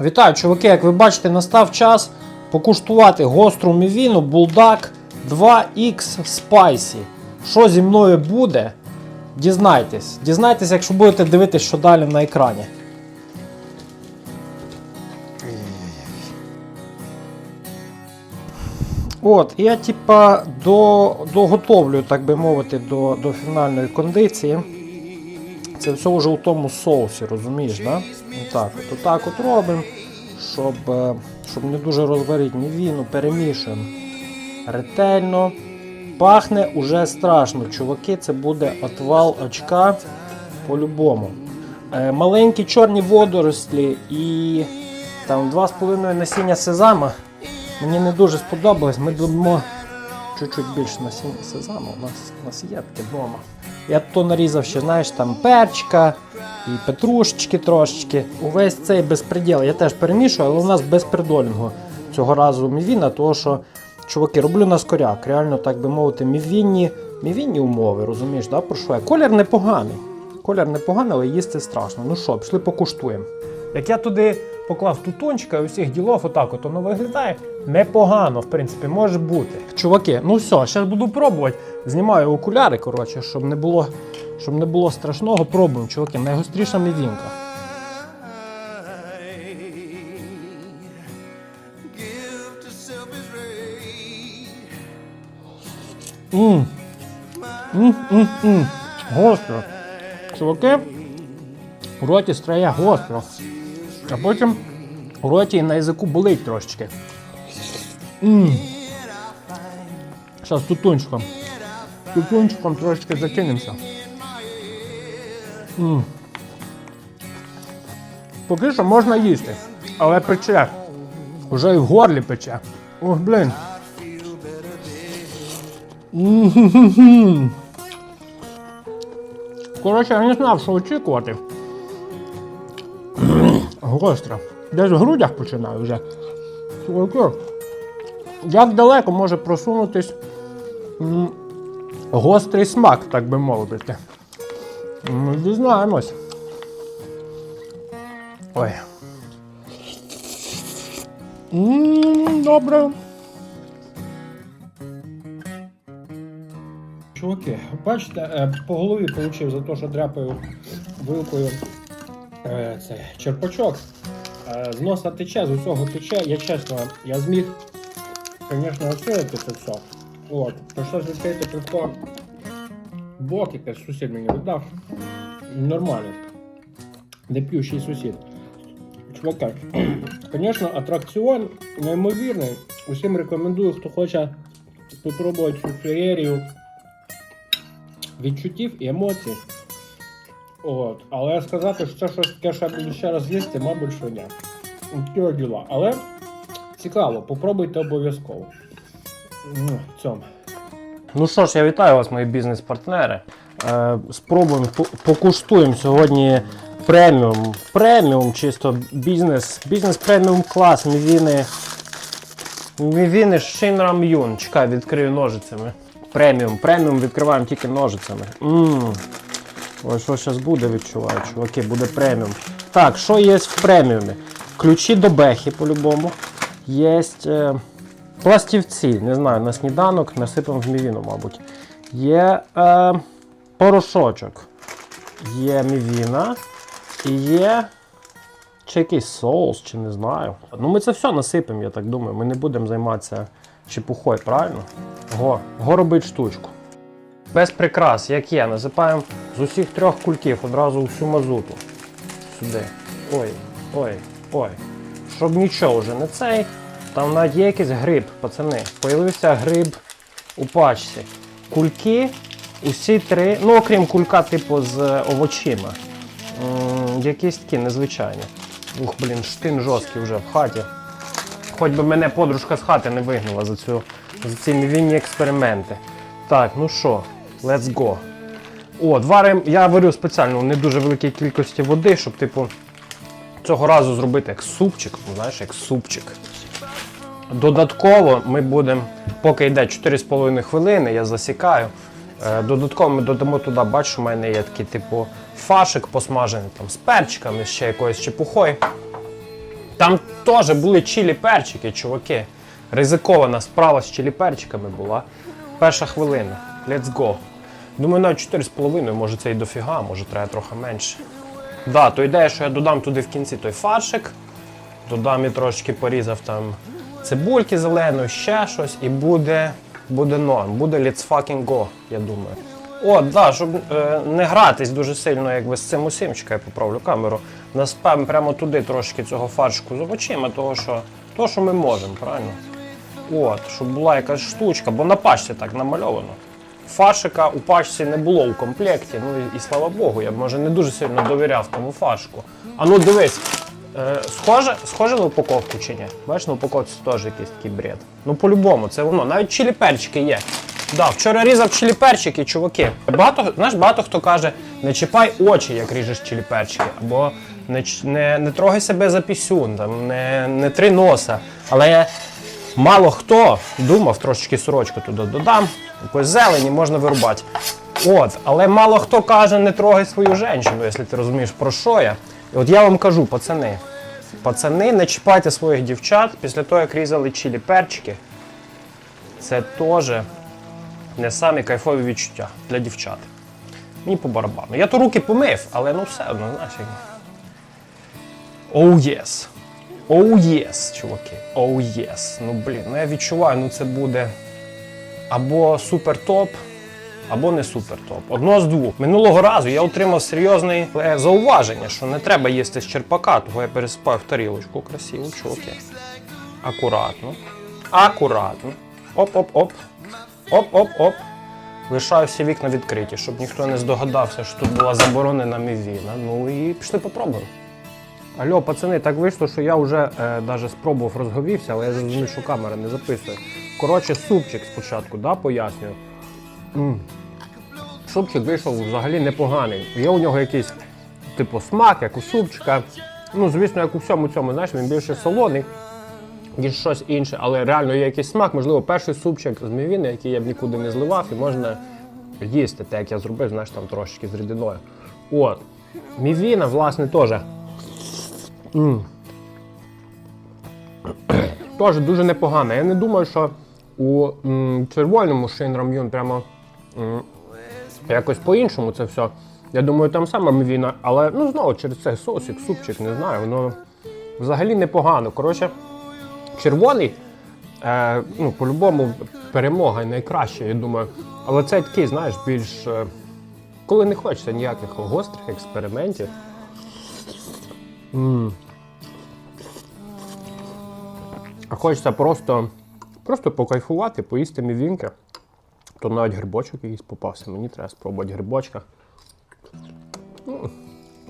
Вітаю, чуваки! Як ви бачите, настав час покуштувати гостру мівіну Bulldog 2X Spicy. Що зі мною буде? Дізнайтесь. Дізнайтесь, якщо будете дивитися, що далі на екрані. От, я типа до, доготовлю, так би мовити, до, до фінальної кондиції. Це все вже у тому соусі, розумієш, да? Так, от, отак от робимо, щоб, е, щоб не дуже розварити мівіну, перемішуємо ретельно. Пахне уже страшно, чуваки, це буде отвал очка по-любому. Е, маленькі чорні водорослі і там 2,5 насіння сезама. Мені не дуже сподобалось. Ми додамо чуть-чуть більше насіння сезаму. У нас, у нас є таке вдома. Я то нарізав ще, знаєш, там перчика і петрушечки трошечки. Увесь цей безпреділ я теж перемішую, але у нас без придолінгу цього разу мівіна, тому що, чуваки, роблю на скоряк. Реально, так би мовити, мівінні, мівінні умови, розумієш, да, про що я? Колір непоганий. Колір непоганий, але їсти страшно. Ну що, пішли покуштуємо. Як я туди поклав тутончика і усіх ділов, отак от воно виглядає непогано, в принципі, може бути. Чуваки, ну все, зараз буду пробувати. Знімаю окуляри, коротше, щоб не було, щоб не було страшного. Пробуємо, чуваки, найгостріша мівінка. Give to selfish rage. Мм. Мм-мм-мм. Гостро. Чуваки, у роті стає гостро. А потім у роті і на язику болить трошечки. Зараз тутунчиком. Тутунчиком трошечки закинемося. Мм. Поки що можна їсти, але пече. Уже і в горлі пече. Ох, блін. Коротше, я не знав, що очікувати. Гостро. Десь в грудях починаю вже. Як далеко може просунутись гострий смак, так би мовити. Ми дізнаємось. Ой. М, Добре. Чуваки, бачите, е, по голові отримав за те, що дряпаю вилкою це, черпачок. Е, З носа тече, з усього тече. Я чесно, я зміг, звісно, освоїти це все. От, прийшлося відкрити прикол. Бок якийсь сусід мені видав. Нормально. Не п'ющий сусід. Чуваки, звісно, атракціон неймовірний. Усім рекомендую, хто хоче спробувати цю феєрію відчуттів і емоцій. От. Але сказати, що це щось таке, що я ще раз їсти, мабуть, що ні. Такі діла. Але цікаво, попробуйте обов'язково. Ну, в цьому. Ну що ж, я вітаю вас, мої бізнес-партнери. Е, спробуємо, покуштуємо сьогодні преміум. Преміум, чисто бізнес. Бізнес преміум клас. Мівіни. Мівіни Shinram Yun. Чекай, відкрию ножицями. Преміум. Преміум відкриваємо тільки ножицями. Ммм. Ось що зараз буде, відчуваю, чуваки, буде преміум. Так, що є в преміумі? Ключі до бехи по-любому. Є е, пластівці, не знаю, на сніданок насипемо в мівіну, мабуть. Є е, порошочок. Є мівіна. І є. Чи якийсь соус, чи не знаю. Ну ми це все насипемо, я так думаю. Ми не будемо займатися чепухою, правильно? Го, го робить штучку. Без прикрас, як є, насипаємо з усіх трьох кульків одразу всю мазуту. Сюди. Ой, ой, ой. Щоб нічого вже не цей. Там навіть є якийсь гриб, пацани. Появився гриб у пачці. Кульки, усі три, ну окрім кулька, типу, з овочима. Якісь такі незвичайні. Ух, блін, штин жорсткий вже в хаті. Хоч би мене подружка з хати не вигнала за, цю, за ці мівінні експерименти. Так, ну що, let's go. От, варим, я варю спеціально в не дуже великій кількості води, щоб, типу, цього разу зробити як супчик, знаєш, як супчик. Додатково ми будемо, поки йде 4,5 хвилини, я засікаю. е, Додатково ми додамо туди, бачу, у мене є такий типу фашик посмажений там, з перчиками, ще якоюсь чепухою. Там теж були чилі-перчики, чуваки. Ризикована справа з чилі-перчиками була. Перша хвилина. Let's go. Думаю, навіть 4,5, може це і дофіга, може треба трохи менше. Да, то ідея, що я додам туди в кінці той фаршик, додам і трошки порізав там цибульки зеленої, ще щось, і буде, буде норм. Буде let's fucking go, я думаю. О, да, щоб е, не гратись дуже сильно, якби з цим усім, чекай, поправлю камеру. Наспем прямо туди трошки цього фаршику з очима, того що, того, що ми можемо, правильно? От, щоб була якась штучка, бо на пачці так намальовано. Фаршика у пачці не було у комплекті, ну і, слава Богу, я б може не дуже сильно довіряв тому фаршику. А ну дивись, е, схоже, схоже на упаковку чи ні? Бачиш, на упаковці теж якийсь такий бред. Ну по-любому, це воно. Навіть чилі-перчики є. Да, вчора різав чилі-перчики, чуваки. Багато, знаєш, багато хто каже, не чіпай очі, як ріжеш чилі-перчики, або не, не, не трогай себе за пісюн, там, не, не три носа. Але Мало хто думав, трошечки сорочку туди додам, якось зелені можна вирубати. От, але мало хто каже, не трогай свою жінку, якщо ти розумієш, про що я. І от я вам кажу, пацани, пацани, не чіпайте своїх дівчат після того, як різали чилі перчики. Це теж не самі кайфові відчуття для дівчат. Мені по барабану. Я то руки помив, але ну все одно, знаєш. Oh yes. Oh yes, чуваки. Oh yes. Ну блін, ну я відчуваю, ну це буде або супер топ, або не супер топ. Одно з двох. Минулого разу я отримав серйозне е, зауваження, що не треба їсти з черпака, того я пересипав в тарілочку красиву, чуваки. Акуратно. Акуратно. Оп-оп-оп. Оп-оп-оп. Лишаю всі вікна відкриті, щоб ніхто не здогадався, що тут була заборонена мівіна. Ну і пішли попробуємо. Алло, пацани, так вийшло, що я вже е, спробував розговівся, але я зрозумів, що камера не записує. Коротше, супчик спочатку, да, пояснюю. М. Супчик вийшов взагалі непоганий. Є у нього якийсь, типу, смак, як у супчика. Ну, звісно, як у всьому цьому, знаєш, він більше солоний, ніж щось інше, але реально є якийсь смак. Можливо, перший супчик з мівіни, який я б нікуди не зливав, і можна їсти, те, як я зробив, знаєш, там трошечки з рідиною. От. Мівіна, власне, теж. Теж дуже непогано. Я не думаю, що у м, червоному Шейн прямо м, якось по-іншому це все. Я думаю, там сама мівіна, але ну знову через цей сосик, супчик, не знаю, воно взагалі непогано. Коротше, червоний, е, ну, по-любому, перемога найкраща, я думаю. Але це такий, знаєш, більш. Е, коли не хочеться ніяких гострих експериментів. А хочеться просто, просто покайфувати, поїсти мівінки. То навіть грибочок якийсь попався. Мені треба спробувати грибочка.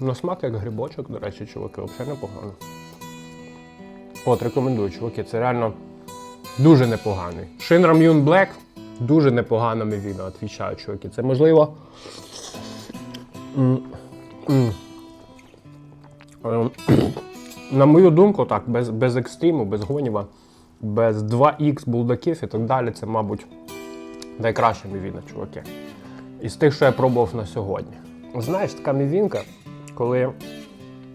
На смак як грибочок, до речі, чуваки, взагалі непогано. От, рекомендую, чуваки, це реально дуже непоганий. Shinram Yun Black дуже непогана мівіна, відвічаю, чуваки. Це можливо. ем, на мою думку, так, без, без екстриму, без гоніва, без 2х булдаків і так далі, це, мабуть, найкраща мівіна, чуваки. Із тих, що я пробував на сьогодні. Знаєш, така мівінка, коли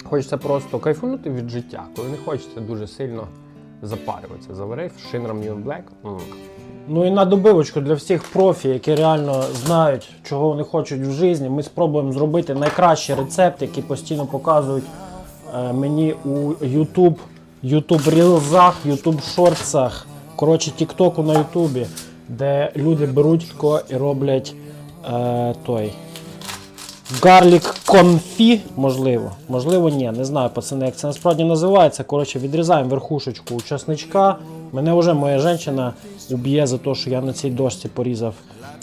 хочеться просто кайфунути від життя, коли не хочеться дуже сильно запарюватися. Заварив Shinram Neon Black. Ну і на добивочку для всіх профі, які реально знають, чого вони хочуть в житті, ми спробуємо зробити найкращий рецепт, який постійно показують е, мені у YouTube, YouTube рілзах, YouTube шортсах, коротше, Тіктоку на Ютубі, де люди беруть і роблять е, той. Гарлік конфі, можливо. Можливо, ні, не знаю, пацани, як це насправді називається. Коротше, відрізаємо верхушечку у. Мене вже моя жінка уб'є за те, що я на цій дошці порізав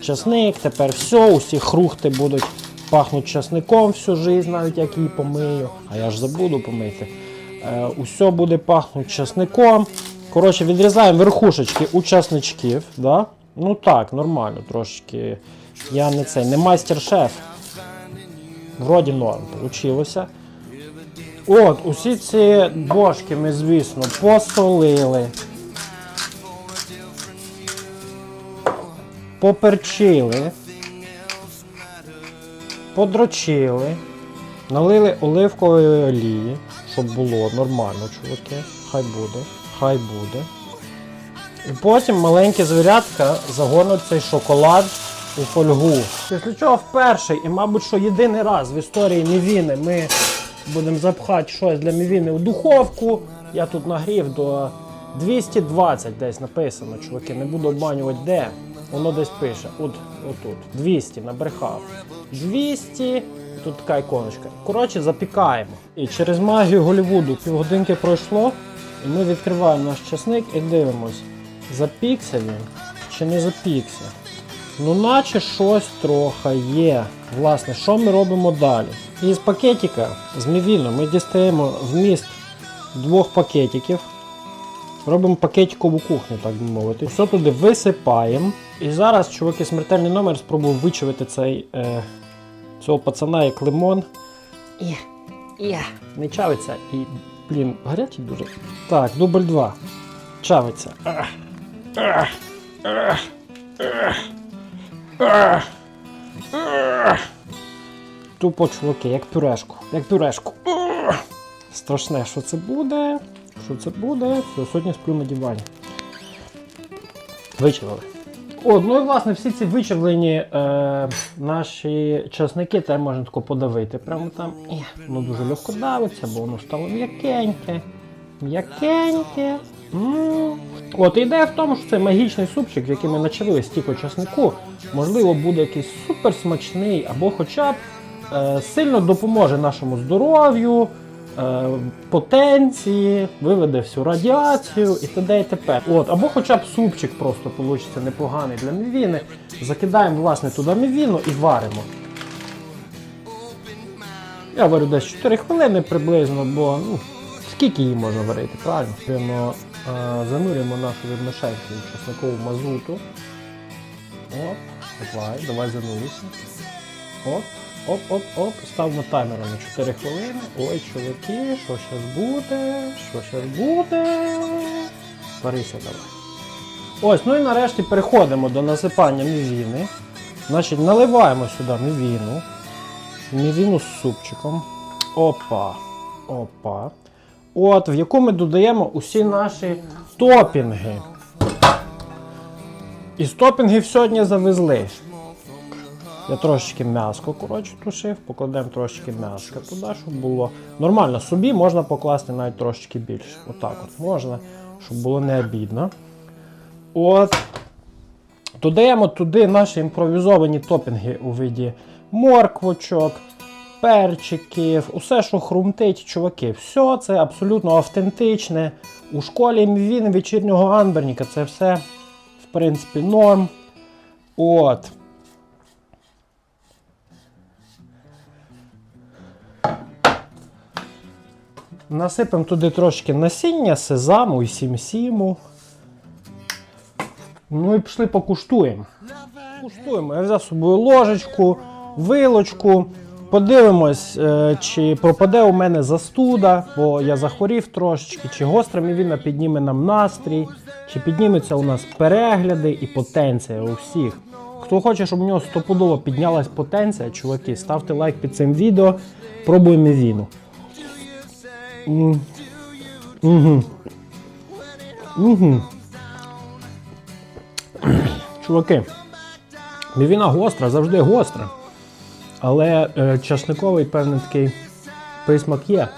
часник. Тепер все, усі хрухти будуть пахнути часником всю життя, навіть як її помию. А я ж забуду помити. Е, усе буде пахнути часником. Коротше, відрізаємо верхушечки у часничків. Да? Ну так, нормально, трошечки. Я не цей, не майстер-шеф. Вроді норм получилося. От, усі ці бошки ми, звісно, посолили. Поперчили. Подрочили. Налили оливкової олії, щоб було нормально, чуваки. Хай буде, хай буде. І потім маленькі звірятка загонять цей шоколад у фольгу. Після чого вперше, і, мабуть, що єдиний раз в історії Мівіни ми будемо запхати щось для Мівіни у духовку. Я тут нагрів до 220 десь написано, чуваки, не буду обманювати де. Воно десь пише. От, отут. 200 набрехав. 200. Тут така іконочка. Коротше, запікаємо. І через магію Голівуду півгодинки пройшло, і ми відкриваємо наш часник і дивимось, запікся він чи не запікся. Ну, наче щось трохи є. Власне, що ми робимо далі? Із пакетика з мівіну ми дістаємо вміст двох пакетиків. Робимо пакетикову кухню, так би мовити. Все туди висипаємо. І зараз, чуваки, смертельний номер спробую вичавити цей, е, цього пацана як лимон. І, і, не чавиться. І, блін, гарячий дуже. Так, дубль 2. Чавиться. Ах, ах, ах, ах, ах, ах. Тупо, чуваки, як пюрешку. Як пюрешку. Ах. Страшне, що це буде. Що це буде? Все, сьогодні сплю на дивані. Вичавили. О, ну і власне всі ці вичавлені е, наші часники теж можна тако подавити. Прямо там. І, воно дуже легко давиться, бо воно стало м'якеньке. М'якеньке. От ідея в тому, що це магічний супчик, в який ми начавили стільки часнику, можливо, буде якийсь суперсмачний, або хоча б е, сильно допоможе нашому здоров'ю, потенції, виведе всю радіацію і т.д. і т.п. От, або хоча б супчик просто вийде непоганий для мівіни. Закидаємо власне туди мівіну і варимо. Я варю десь 4 хвилини приблизно, бо ну, скільки її можна варити, правильно? Беремо, е, занурюємо нашу відмішайку чесникову мазуту. Оп, давай, давай занурюйся. Оп, оп, оп, оп. Став на таймер на 4 хвилини. Ой, чуваки, що зараз буде? Що зараз буде? Варися давай. Ось, ну і нарешті переходимо до насипання мівіни. Значить, наливаємо сюди мівіну. Мівіну з супчиком. Опа. Опа. От, в яку ми додаємо усі наші топінги. Із топінгів сьогодні завезли. Я трошечки м'яско, коротше, тушив, покладемо трошечки м'яска туди, щоб було нормально. Собі можна покласти навіть трошечки більше. Отак от можна, щоб було не обідно. От. Додаємо туди наші імпровізовані топінги у виді морквочок, перчиків, усе, що хрумтить, чуваки. Все це абсолютно автентичне. У школі він вечірнього Анберніка це все, в принципі, норм. От. Насипемо туди трошки насіння, сезаму і сімсіму. Ну і пішли покуштуємо. Куштуємо. Я взяв собою ложечку, вилочку. Подивимось, е, чи пропаде у мене застуда, бо я захворів трошечки, чи гостра мівіна підніме нам настрій, чи підніметься у нас перегляди і потенція у всіх. Хто хоче, щоб у нього стопудово піднялась потенція, чуваки, ставте лайк під цим відео, пробуємо мівіну. М. Угу. Угу. Чуваки, мівіна гостра, завжди гостра. Але е, часниковий певний такий присмак є.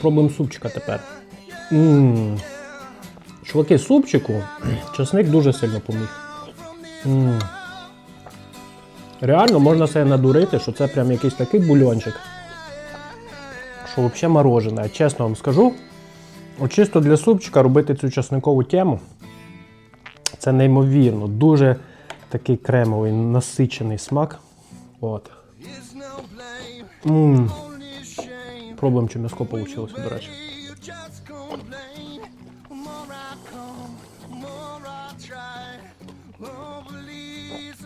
Пробуємо супчика тепер. м Чуваки, супчику часник дуже сильно поміг. м Реально можна себе надурити, що це прям якийсь такий бульончик. Що взагалі морожене. Чесно вам скажу. Чисто для супчика робити цю часникову тему. Це неймовірно, дуже такий кремовий, насичений смак. От. Blame, М. Пробуємо, чи м'яско вийшло, до речі.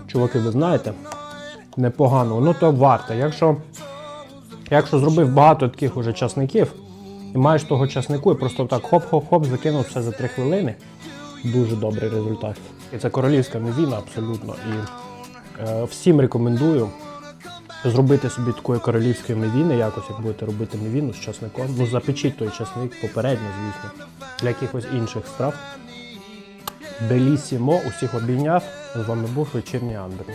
Чуваки, ви знаєте, непогано, воно то варте. Якщо, якщо зробив багато таких уже часників, і маєш того часнику, і просто так хоп-хоп-хоп, закинув все за 3 хвилини. Дуже добрий результат. І це королівська мівіна абсолютно. І е, всім рекомендую. зробити собі такої королівської мівіни, якось як будете робити мівіну з часником. Ну запечіть той часник попередньо, звісно, для якихось інших страв. Белісімо, усіх обійняв. З вами був вечірній Андрій.